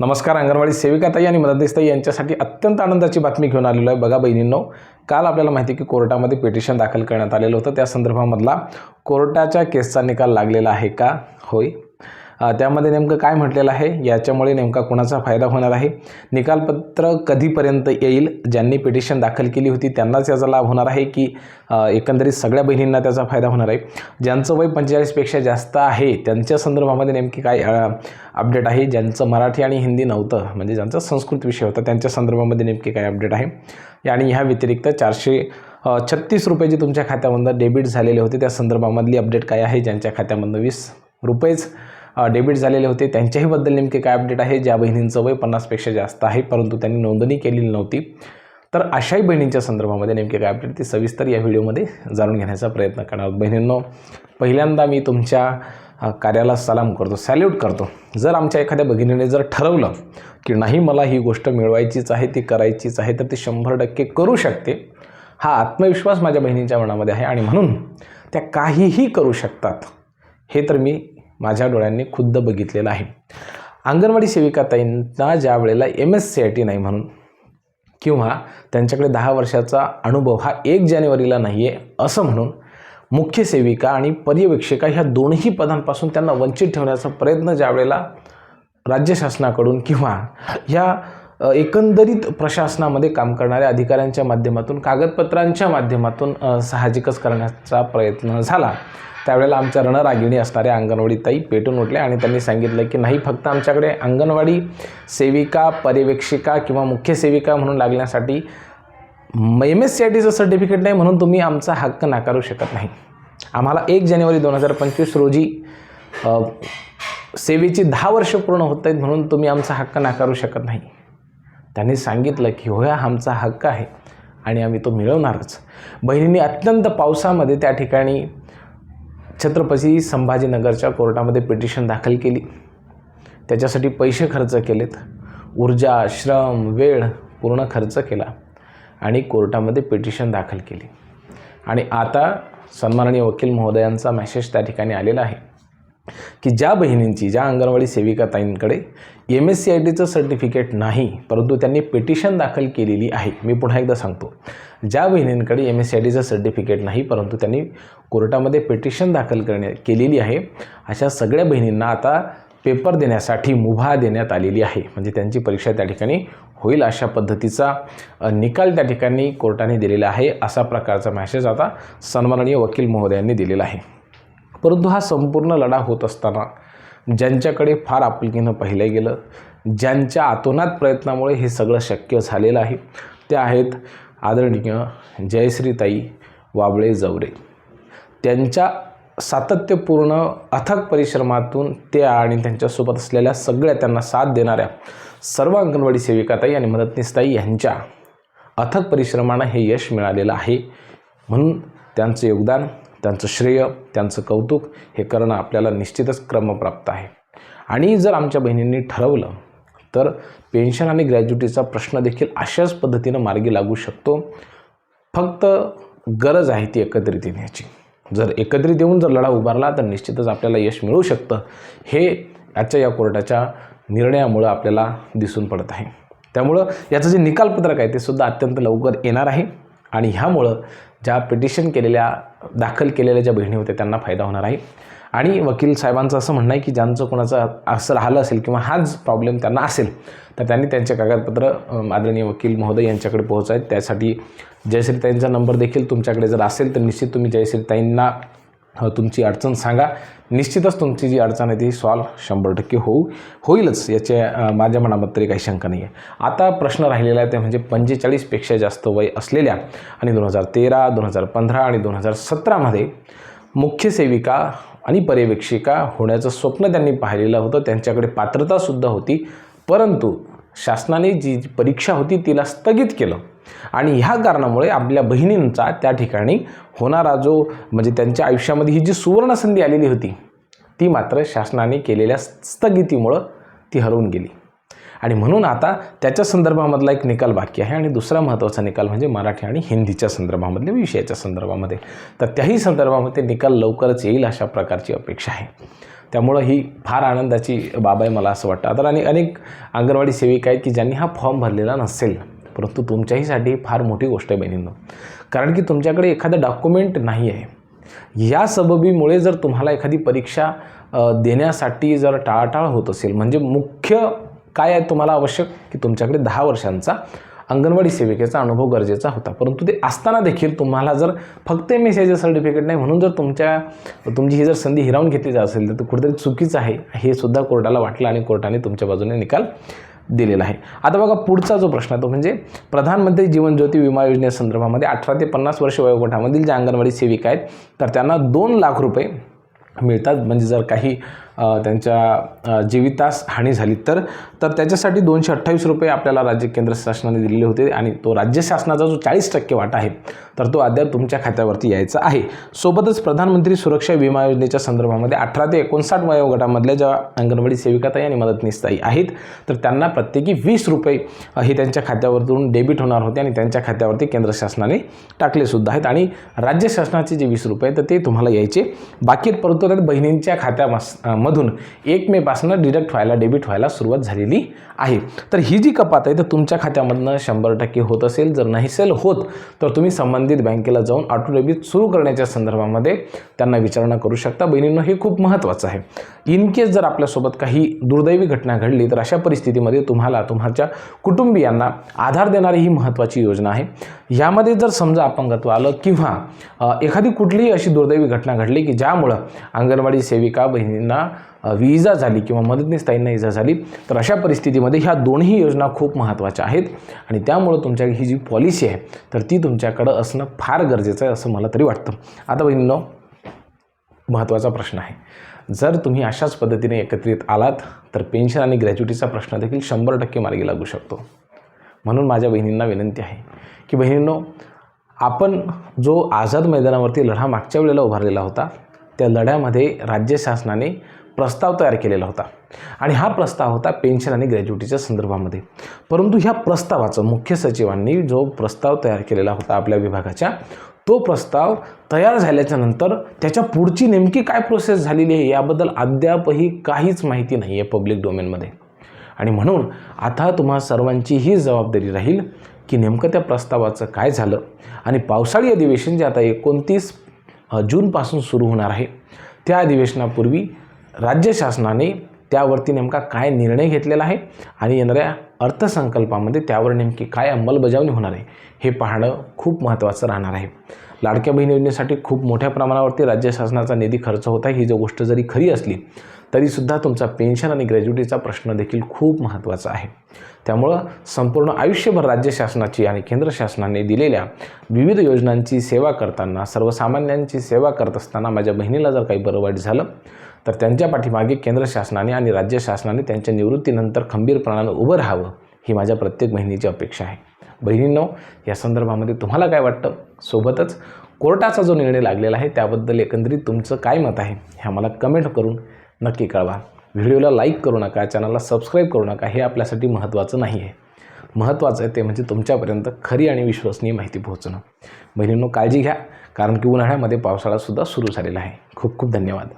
नमस्कार अंगणवाडी सेविकाताई आणि मदतनीसताई यांच्यासाठी अत्यंत आनंदाची बातमी घेऊन आलेलो आहे. बघा बहिणींनो काल आपल्याला माहिती आहे की कोर्टामध्ये पिटिशन दाखल करण्यात आलेलं होतं. त्या संदर्भामधला कोर्टाच्या केसचा निकाल लागलेला आहे का? होय. त्यामध्ये नेमकं काय म्हटलेलं आहे? याच्यामुळे नेमका कोणाचा फायदा होणार आहे? निकालपत्र कधीपर्यंत येईल? ज्यांनी पिटिशन दाखल केली होती त्यांनाच याचा लाभ होणार आहे की एकंदरीत सगळ्या बहिणींना त्याचा फायदा होणार आहे? ज्यांचं वय पंचेचाळीसपेक्षा जास्त आहे त्यांच्या संदर्भामध्ये नेमकी काय अपडेट आहे? ज्यांचं मराठी आणि हिंदी नव्हतं म्हणजे ज्यांचा संस्कृत विषय होता त्यांच्या संदर्भामध्ये नेमकी काय अपडेट आहे? आणि ह्या व्यतिरिक्त चारशे छत्तीस रुपये जे तुमच्या खात्यामधनं डेबिट झालेले होते त्या संदर्भामधली अपडेट काय आहे? ज्यांच्या खात्यामधनं वीस रुपयेच डेबिट झालेले होते. त्यांच्याहीबद्दल नेमके काय अपडेट आहे? ज्या बहिणींचं वय पन्नासपेक्षा जास्त आहे परंतु त्यांनी नोंदणी केलेली नव्हती. तर अशाही बहिणींच्या संदर्भामध्ये नेमके काय अपडेट ते सविस्तर या व्हिडिओमध्ये जाणून घेण्याचा प्रयत्न करणार आहोत. बहिणींनो पहिल्यांदा मी तुमच्या कार्याला सलाम करतो सॅल्यूट करतो. जर आमच्या एखाद्या भगिनीने जर ठरवलं की नाही मला ही गोष्ट मिळवायचीच आहे ती करायचीच आहे तर ती शंभर टक्के करू शकते. हा आत्मविश्वास माझ्या बहिणींच्या मनामध्ये आहे आणि म्हणून त्या काहीही करू शकतात. हे तर मी माझ्या डोळ्यांनी खुद्द बघितलेलं आहे. अंगणवाडी सेविकाताईंना ज्या वेळेला M S C I T नाही म्हणून किंवा त्यांच्याकडे दहा वर्षाचा अनुभव हा एक जानेवारीला नाही आहे असं म्हणून मुख्य सेविका आणि पर्यवेक्षिका ह्या दोन्ही पदांपासून त्यांना वंचित ठेवण्याचा प्रयत्न ज्या वेळेला राज्य शासनाकडून किंवा ह्या एकंदरीत प्रशासनामध्ये काम करणाऱ्या अधिकाऱ्यांच्या माध्यमातून कागदपत्रांच्या माध्यमातून साहजिकच करण्याचा प्रयत्न झाला. त्यावेळेला आमच्या रणरागिणी असणाऱ्या अंगणवाडी ताई पेटून उठल्या आणि त्यांनी सांगितलं की नाही फक्त आमच्याकडे अंगणवाडी सेविका पर्यवेक्षिका किंवा मुख्य सेविका म्हणून लागण्यासाठी एम एस सी आय टीचं सर्टिफिकेट नाही म्हणून तुम्ही आमचा हक्क नाकारू शकत नाही. आम्हाला एक जानेवारी दोन हजार पंचवीस रोजी सेवेची दहा वर्ष पूर्ण होत आहेत म्हणून तुम्ही आमचा हक्क नाकारू शकत नाही. त्यांनी सांगितलं की होया आमचा हक्क आहे आणि आम्ही तो मिळवणारच. बहिणीने अत्यंत पावसामध्ये त्या ठिकाणी छत्रपती संभाजीनगरच्या कोर्टामध्ये पिटिशन दाखल केली. त्याच्यासाठी पैसे खर्च केलेत. ऊर्जा श्रम वेळ पूर्ण खर्च केला आणि कोर्टामध्ये पिटिशन दाखल केली. आणि आता सन्माननीय वकील महोदयांचा मेसेज त्या ठिकाणी आलेला आहे. की ज्या बहिणींची ज्या अंगणवाडी सेविका ताईंकडे एम एस सी आय टीचं सर्टिफिकेट नाही परंतु त्यांनी पिटिशन दाखल केलेली आहे. मी पुन्हा एकदा सांगतो. ज्या बहिणींकडे एम एस सी आय टीचं सर्टिफिकेट नाही परंतु त्यांनी कोर्टामध्ये पिटिशन दाखल करण्या केलेली आहे अशा सगळ्या बहिणींना आता पेपर देण्यासाठी मुभा देण्यात आलेली आहे. म्हणजे त्यांची परीक्षा त्या ठिकाणी होईल अशा पद्धतीचा निकाल त्या ठिकाणी कोर्टाने दिलेला आहे असा प्रकारचा मॅसेज आता सन्माननीय वकील महोदयांनी दिलेला आहे. परंतु हा संपूर्ण लढा होत असताना ज्यांच्याकडे फार आपुलकीनं पाहिलं गेलं ज्यांच्या आतोनात प्रयत्नामुळे हे सगळं शक्य झालेलं आहे ते आहेत आदरणीय जयश्रीताई वाबळे जवरे. त्यांच्या सातत्यपूर्ण अथक परिश्रमातून त्या आणि त्यांच्यासोबत असलेल्या सगळ्या त्यांना साथ देणाऱ्या सर्व अंगणवाडी सेविकाताई आणि मदतनीसताई यांच्या अथक परिश्रमानं हे यश मिळालेलं आहे म्हणून त्यांचं योगदान त्यांचं श्रेय त्यांचं कौतुक हे करणं आपल्याला निश्चितच क्रमप्राप्त आहे. आणि जर आमच्या बहिणींनी ठरवलं तर पेन्शन आणि ग्रॅज्युटीचा प्रश्न देखील अशाच पद्धतीनं मार्गी लागू शकतो. फक्त गरज आहे ती एकत्रित येण्याची. जर एकत्रित येऊन जर लढा उभारला तर निश्चितच आपल्याला यश मिळू शकतं. हे आजच्या या कोर्टाच्या निर्णयामुळं आपल्याला दिसून पडत आहे. त्यामुळं याचं जे निकालपत्रक आहे ते सुद्धा अत्यंत लवकर येणार आहे. आणि ह्यामुळं ज्या पिटिशन केलेल्या दाखल केलेल्या ज्या बहिणी होत्या त्यांना फायदा होणार आहे. आणि वकील साहेबांचं असं म्हणणं आहे की ज्यांचं कोणाचं असं राहिलं असेल किंवा हाच प्रॉब्लेम त्यांना असेल तर त्यांनी त्यांचे कागदपत्र आदरणीय वकील महोदय यांच्याकडे पोहोचायत त्यासाठी जयश्रीताईंचा नंबर देखील तुमच्याकडे जर असेल तर निश्चित तुम्ही जयश्रीताईंना हो, तुमची अडचण सांगा. निश्चितच तुमची जी अडचण आहे ती सॉल्व शंभर टक्के होऊ होईलच. याच्या माझ्या मनामध्ये तरी काही शंका नाही आहे आता प्रश्न राहिलेला आहे ते म्हणजे पंचेचाळीसपेक्षा जास्त वय असलेल्या आणि दोन हजार तेरा दोन हजार पंधरा आणि दोन हजार सतरामध्ये मुख्य सेविका आणि पर्यवेक्षिका होण्याचं स्वप्न त्यांनी पाहिलेलं होतं. त्यांच्याकडे पात्रतासुद्धा होती. परंतु शासनाने जी परीक्षा होती तिला स्थगित केलं. आणि ह्या कारणामुळे आपल्या बहिणींचा त्या ठिकाणी होणारा जो म्हणजे त्यांच्या आयुष्यामध्ये ही जी सुवर्णसंधी आलेली होती ती मात्र शासनाने केलेल्या स्थगितीमुळं ती हरवून गेली. आणि म्हणून आता त्याच्या संदर्भामधला एक निकाल बाकी आहे आणि दुसरा महत्त्वाचा निकाल म्हणजे मराठी आणि हिंदीच्या संदर्भामधल्या विषयाच्या संदर्भामध्ये. तर त्याही संदर्भामध्ये निकाल लवकरच येईल अशा प्रकारची अपेक्षा आहे. त्यामुळं ही फार आनंदाची बाब आहे मला असं वाटतं. आता आणि अनेक अंगणवाडी सेविका आहेत की ज्यांनी हा फॉर्म भरलेला नसेल परंतु तुमच्याहीसाठी फार मोठी गोष्ट आहे बहिणींनो. कारण की तुमच्याकडे एखादं डॉक्युमेंट नाही आहे. या सबबीमुळे जर तुम्हाला एखादी परीक्षा देण्यासाठी जर टाळाटाळ होत असेल म्हणजे मुख्य काय आहे तुम्हाला आवश्यक? की तुमच्याकडे दहा वर्षांचा अंगणवाडी सेविकेचा अनुभव गरजेचा होता. परंतु ते असताना देखील तुम्हाला जर फक्त एम एस आयचं सर्टिफिकेट नाही म्हणून जर तुमच्या तुमची ही जर संधी हिरावून घेतली जात असेल तर ते कुठेतरी चुकीचं आहे. हे सुद्धा कोर्टाला वाटलं आणि कोर्टाने तुमच्या बाजूने निकाल दिलेला आहे. आता बघा पुढचा जो प्रश्न आहे तो म्हणजे प्रधानमंत्री जीवन ज्योती विमा योजनेसंदर्भामध्ये अठरा ते पन्नास वर्ष वयोगटामधील ज्या अंगणवाडी सेविका आहेत तर त्यांना दोन लाख रुपये मिळतात. म्हणजे जर काही त्यांच्या जीवितास हानी झाली. तर तर त्याच्यासाठी दोनशे अठ्ठावीस रुपये आपल्याला राज्य केंद्र शासनाने दिलेले होते आणि तो राज्य शासनाचा जो चाळीस टक्के वाटा आहे तर तो अद्याप तुमच्या खात्यावरती यायचा आहे. सोबतच प्रधानमंत्री सुरक्षा विमा योजनेच्या संदर्भामध्ये अठरा ते एकोणसाठ वयोगटामधल्या ज्या अंगणवाडी सेविकाताई आणि मदतनीसताई आहेत तर त्यांना प्रत्येकी वीस रुपये हे त्यांच्या खात्यावरतून डेबिट होणार होते आणि त्यांच्या खात्यावरती केंद्र शासनाने टाकले सुद्धा आहेत. आणि राज्य शासनाचे जे वीस रुपये तर ते तुम्हाला यायचे. बाकी परंतु त्यात बहिणींच्या खात्या अ, मधून एक मेपासून डिडक्ट व्हायला डेबिट व्हायला सुरुवात झालेली आहे. तर ही जी कपात आहे तर तुमच्या खात्यामधनं शंभर टक्के होत असेल. जर नाही सेल होत तर तुम्ही संबंधित बँकेला जाऊन ऑटो डेबिट सुरू करण्याच्या संदर्भामध्ये त्यांना विचारणा करू शकता. बहिणींना हे खूप महत्त्वाचं आहे. इन केस जर आपल्यासोबत काही दुर्दैवी घटना घडली तर अशा परिस्थितीमध्ये तुम्हाला तुमच्या कुटुंबियांना आधार देणारी ही महत्त्वाची योजना आहे. यामध्ये जर समजा अपंगत्व आलं किंवा एखादी कुठलीही अशी दुर्दैवी घटना घडली की ज्यामुळं अंगणवाडी सेविका बहिणींना इजा झाली किंवा मदतनीस ताईंना इजा झाली तर अशा परिस्थितीमध्ये ह्या दोन्ही योजना खूप महत्त्वाच्या आहेत. आणि त्यामुळं तुमच्या ही जी पॉलिसी आहे तर ती तुमच्याकडं असणं फार गरजेचं आहे असं मला तरी वाटतं. आता बहिणींनो महत्त्वाचा प्रश्न आहे. जर तुम्ही अशाच पद्धतीने एकत्रित आलात तर पेन्शन आणि ग्रॅज्युटीचा प्रश्न देखील शंभर टक्के मार्गी लागू शकतो. म्हणून माझ्या बहिणींना विनंती आहे की बहिणींनो आपण जो आझाद मैदानावरती लढा मागच्या वेळेला उभारलेला होता त्या लढ्यामध्ये राज्य शासनाने प्रस्ताव तयार केलेला होता. आणि हा प्रस्ताव होता पेन्शन आणि ग्रॅज्युटीच्या संदर्भामध्ये. परंतु ह्या प्रस्तावाचं मुख्य सचिवांनी जो प्रस्ताव तयार केलेला होता आपल्या विभागाच्या तो प्रस्ताव तयार झाल्याच्यानंतर त्याच्या पुढची नेमकी काय प्रोसेस झालेली आहे याबद्दल अद्यापही काहीच माहिती नाही आहे पब्लिक डोमेनमध्ये आणि म्हणून आता तुम्हा सर्वांची ही जबाबदारी राहील की नेमकं त्या प्रस्तावाचं काय झालं आणि पावसाळी अधिवेशन जे आता एकोणतीस जूनपासून सुरू होणार आहे त्या अधिवेशनापूर्वी राज्य शासनाने त्यावरती नेमका काय निर्णय घेतलेला आहे आणि येणाऱ्या अर्थसंकल्पामध्ये त्यावर नेमकी काय अंमलबजावणी होणार आहे हे पाहणं खूप महत्त्वाचं राहणार आहे. लाडक्या बहीण योजनेसाठी खूप मोठ्या प्रमाणावरती राज्य शासनाचा निधी खर्च होता ही जर गोष्ट जरी खरी असली तरीसुद्धा तुमचा पेन्शन आणि ग्रॅज्युटीचा प्रश्न देखील खूप महत्त्वाचा आहे. त्यामुळं संपूर्ण आयुष्यभर राज्य शासनाची आणि केंद्र शासनाने दिलेल्या विविध योजनांची सेवा करताना सर्वसामान्यांची सेवा करत असताना माझ्या बहिणीला जर काही बरं वाईट झालं तर त्यांच्या पाठीमागे केंद्र शासनाने आणि राज्य शासनाने त्यांच्या निवृत्तीनंतर खंबीरपणानं उभं राहावं ही माझ्या प्रत्येक बहिणीची अपेक्षा आहे. बहिणींनो या संदर्भामध्ये तुम्हाला काय वाटतं? सोबतच कोर्टाचा जो निर्णय लागलेला आहे त्याबद्दल एकंदरीत तुमचं काय मत आहे? हे आम्हाला कमेंट करून नक्की कळवा. व्हिडिओला लाईक करू नका चॅनलला सबस्क्राईब करू नका हे आपल्यासाठी महत्त्वाचं नाही आहे महत्त्वाचं आहे ते म्हणजे तुमच्यापर्यंत खरी आणि विश्वसनीय माहिती पोहोचणं. बहिणींनो काळजी घ्या कारण की उन्हाळ्यामध्ये पावसाळासुद्धा सुरू झालेला आहे. खूप खूप धन्यवाद.